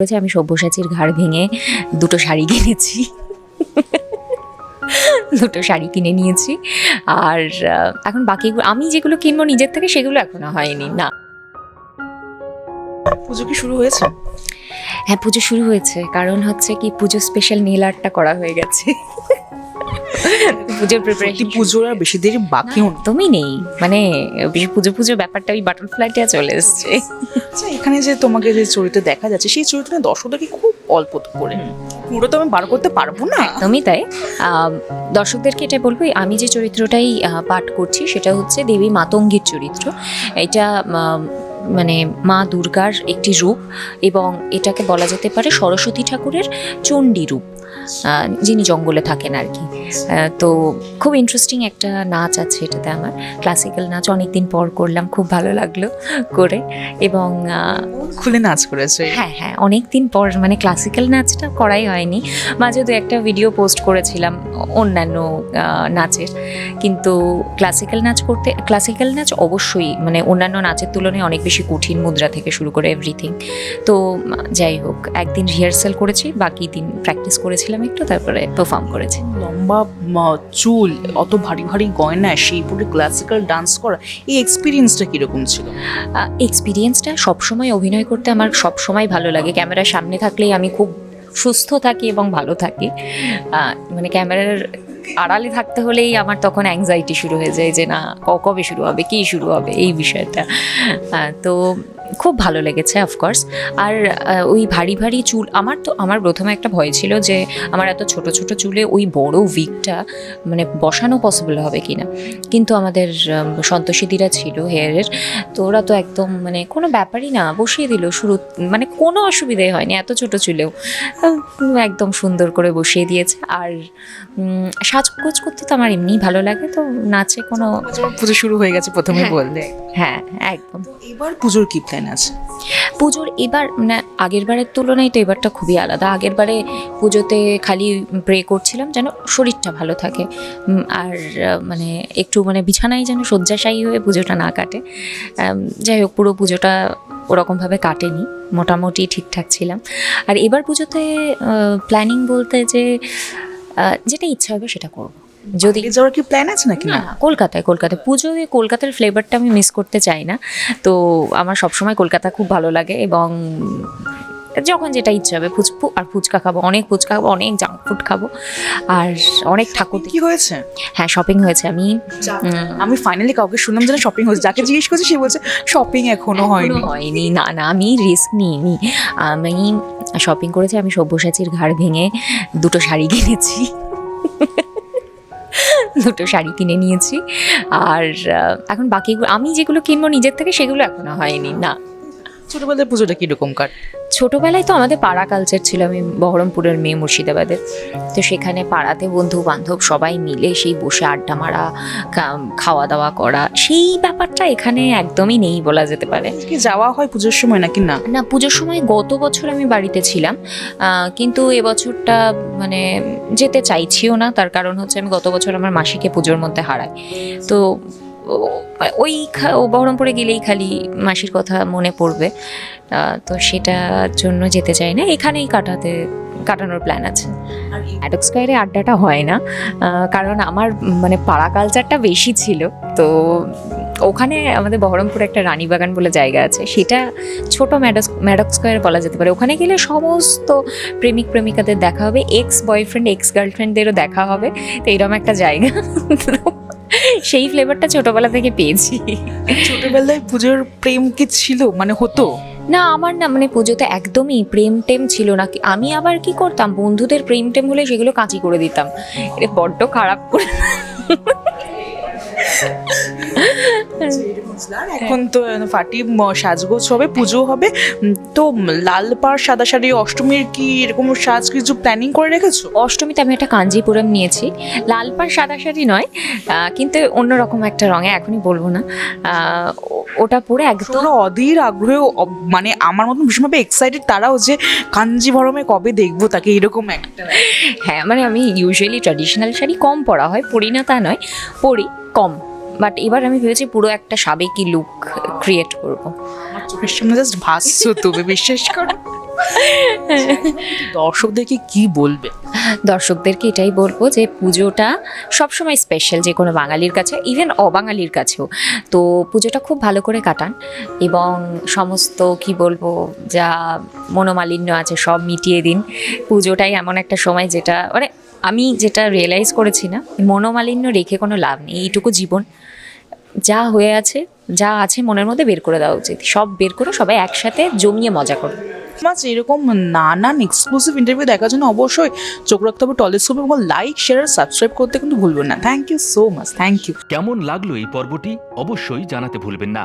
হয়েছে আমি সব্যসাচীর ঘাড় ভেঙে দুটো শাড়ি কিনেছি। দুটো শাড়ি কিনে নিয়েছি। আর এখন বাকি আমি যেগুলো কিনবো নিজের থেকে সেগুলো এখনও হয়নি না। পুজো কি শুরু হয়েছে? হ্যাঁ পুজো শুরু হয়েছে। কারণ হচ্ছে কি পুজো স্পেশাল নীল আর্টটা করা হয়ে গেছে। পুজোর প্রিপারেশন পুজোর আর বেশি দেরি নেই একদমই নেই। মানে পুজো পুজো ব্যাপারটা ওই বাটারফ্লাইটা চলে এসছে। আচ্ছা এখানে যে তোমাকে যে চরিত্র দেখা যাচ্ছে সেই চরিত্রে দর্শকদেরকে খুব অল্প করে। পুরো তো আমি বার করতে পারব না। একদমই তাই। দর্শকদেরকে এটা বলব আমি যে চরিত্রটাই পাঠ করছি সেটা হচ্ছে দেবী মাতঙ্গীর চরিত্র। এটা মানে মা দুর্গার একটি রূপ এবং এটাকে বলা যেতে পারে সরস্বতী ঠাকুরের চণ্ডী রূপ যিনি জঙ্গলে থাকেন আর কি। তো খুব ইন্টারেস্টিং একটা নাচ আছে এটাতে আমার ক্লাসিক্যাল নাচ। অনেকদিন পর করলাম খুব ভালো লাগল করে। এবং খুলে নাচ করেছে। হ্যাঁ হ্যাঁ অনেক দিন পর মানে ক্লাসিক্যাল নাচটা করাই হয়নি। মাঝে দু একটা ভিডিও পোস্ট করেছিলাম অন্যান্য নাচের। কিন্তু ক্লাসিক্যাল নাচ করতে ক্লাসিক্যাল নাচ অবশ্যই মানে অন্যান্য নাচের তুলনায় অনেক বেশি কঠিন মুদ্রা থেকে শুরু করে এভরিথিং তো যাই হোক একদিন রিহার্সাল করেছি বাকি দিন প্র্যাকটিস করেছিলাম একটু তারপরে পারফর্ম করেছি। লম্বা চুল অত ভারী ভারী গয়না সেই পরে ক্লাসিক্যাল ডান্স করা এই এক্সপিরিয়েন্সটা কীরকম ছিল? এক্সপিরিয়েন্সটা সবসময় অভিনয় করতে আমার সবসময় ভালো লাগে। ক্যামেরার সামনে থাকলেই আমি খুব সুস্থ থাকি এবং ভালো থাকি। মানে ক্যামেরার আড়ালে থাকতে হলেই আমার তখন অ্যাংজাইটি শুরু হয়ে যায় যে, না কবে শুরু হবে? কী শুরু হবে? এই বিষয়টা। তো খুব ভালো লেগেছে অফকোর্স আর ওই ভারী ভারী চুল আমার তো আমার প্রথমে একটা ভয় ছিল যে আমার এত ছোট ছোট চুলে ওই বড় উইকটা মানে বসানো পসিবল হবে কি না কিন্তু আমাদের সন্তোষীদিরা ছিল হেয়ারের তো ওরা তো একদম মানে কোনো ব্যাপারই না বসিয়ে দিল শুরু মানে কোনো অসুবিধাই হয়নি এত ছোট চুলেও। একদম সুন্দর করে বসিয়ে দিয়েছে। আর সাজগোজ করতে তো আমার এমনিই ভালো লাগে তো নাচে কোনো পুজো শুরু হয়ে গেছে প্রথমে হ্যাঁ। বললে। হ্যাঁ একদম। এবার পুজোর কি প্ল্যান আছে। পুজোর এবার মানে আগের বারের তুলনায় তো এবারটা খুবই আলাদা। আগের বারে পুজোতে খালি প্রে করছিলাম যেন শরীরটা ভালো থাকে। আর মানে একটু মানে বিছানায় যেন শয্যাশায়ী হয়ে পুজোটা না কাটে। যাই হোক, পুরো পুজোটা ওরকমভাবে কাটেনি। মোটামুটি ঠিকঠাক ছিলাম। আর এবার পুজোতে প্ল্যানিং বলতে যে যেটা ইচ্ছা হবে সেটা করব। যদি যাওয়ার কি প্ল্যান আছে নাকি না কলকাতায় কলকাতায়। পুজোয় কলকাতার ফ্লেভারটা আমি মিস করতে চাই না। তো আমার সবসময় কলকাতা খুব ভালো লাগে এবং যখন যেটা ইচ্ছে হবে ফুচপু আর ফুচকা খাব অনেক ফুচকা খাব অনেক জাঙ্ক ফুড খাব। আর অনেক ঠাকুর কি হয়েছে? হ্যাঁ শপিং হয়েছে। আমি আমি ফাইনালি কাউকে শুনলাম যেন শপিং হয়েছে। যাকে জিজ্ঞেস করছি সে বলছে শপিং এখনও হয়নি। হয়নি না না আমি রিস্ক নিইনি। আমি শপিং করেছি আমি সব্যসাচীর ঘাড় ভেঙে দুটো শাড়ি কিনেছি। দুটো শাড়ি কিনে নিয়েছি। আর এখন বাকিগুলো, আমি যেগুলো কিনবো নিজের থেকে সেগুলো এখনও হয়নি, না। ছোটবেলায় পুজোটা কীরকম কাট? ছোটবেলায় তো আমাদের পাড়া কালচার ছিল আমি বহরমপুরের মেয়ে মুর্শিদাবাদের। তো সেখানে পাড়াতে বন্ধু বান্ধব সবাই মিলে সেই বসে আড্ডা মারা খাওয়া দাওয়া করা সেই ব্যাপারটা এখানে একদমই নেই বলা যেতে পারে। কি যাওয়া হয় পুজোর সময় নাকি না? না পুজোর সময় গত বছর আমি বাড়িতে ছিলাম কিন্তু এবছরটা মানে যেতে চাইছিও না তার কারণ হচ্ছে আমি গত বছর আমার মাসিকে পুজোর মধ্যে হারাই। তো ওই ও বহরমপুরে গেলেই খালি মাসির কথা মনে পড়বে। তো সেটার জন্য যেতে চাই না। এখানেই কাটাতে কাটানোর প্ল্যান আছে। অ্যাডক স্কোয়ারে আড্ডাটা হয় না। কারণ আমার মানে পাড়া কালচারটা বেশি ছিল। তো ওখানে আমাদের বহরমপুরে একটা রানীবাগান বলে জায়গা আছে। সেটা ছোট ম্যাডক ম্যাডক স্কোয়ার বলা যেতে পারে। ওখানে গেলে সমস্ত প্রেমিক প্রেমিকাদের দেখা হবে। এক্স বয়ফ্রেন্ড এক্স গার্লফ্রেন্ডদেরও দেখা হবে। তো এরকম একটা জায়গা। সেই ফ্লেভারটা ছোটবেলা থেকে পেয়েছি। ছোটবেলায় পুজোর প্রেম কি ছিল? মানে হতো? না আমার না মানে পুজোতে একদমই প্রেম টেম ছিল না। আমি আবার কি করতাম? বন্ধুদের প্রেম টেম হলে সেগুলো কাঁচি করে দিতাম। এটা বড্ড খারাপ করে এখন তো ফাটি সাজগোজ হবে পুজো হবে। তো লাল পাড় সাদা শাড়ি অষ্টমীর কি এরকম সাজ কিছু প্ল্যানিং করে রেখেছো? অষ্টমীতে আমি একটা কাঞ্জিপুরম নিয়েছি। লাল পাড় সাদা শাড়ি নয় কিন্তু অন্যরকম একটা রঙে এখনই বলব না। ওটা পরে একদম অধীর আগ্রহে মানে আমার মতন ভীষণভাবে এক্সাইটেড তারাও যে কাঞ্জিভরমে কবে দেখব তাকে এরকম একটা। হ্যাঁ মানে আমি ইউজুয়ালি ট্র্যাডিশনাল শাড়ি কম পরা হয় পরি না তা নয় পরি কম। বাট এবার আমি ভেবেছি পুরো একটা সাবেকি লুক ক্রিয়েট করব। চোখের সামনে জাস্ট ভাসছো তুমি বিশ্বাস করো। দর্শকদেরকে কি বলবে? দর্শকদেরকে এটাই বলব যে পুজোটা সবসময় স্পেশাল যে কোনো বাঙালির কাছে ইভেন অবাঙালির কাছেও। তো পুজোটা খুব ভালো করে কাটান এবং সমস্ত কি বলব যা মনোমালিন্য আছে সব মিটিয়ে দিন। পুজোটাই এমন একটা সময় যেটা মানে আমি যেটা রিয়েলাইজ করেছি না মনোমালিন্য রেখে কোনো লাভ নেই এইটুকু জীবন। যা হয়ে আছে যা আছে মনের মধ্যে বের করে দেওয়া উচিত। সব বের করে সবাই একসাথে জমিয়ে মজা করো। মাছ এরকম নানান এক্সক্লুসিভ ইন্টারভিউ দেখার জন্য অবশ্যই চোখ রাখতে হবে টলিস্কোপ এবং লাইক শেয়ার সাবস্ক্রাইব করতে কিন্তু ভুলবেন না। Thank you so much thank you কেমন লাগল এই পর্বটি? অবশ্যই জানাতে ভুলবেন না।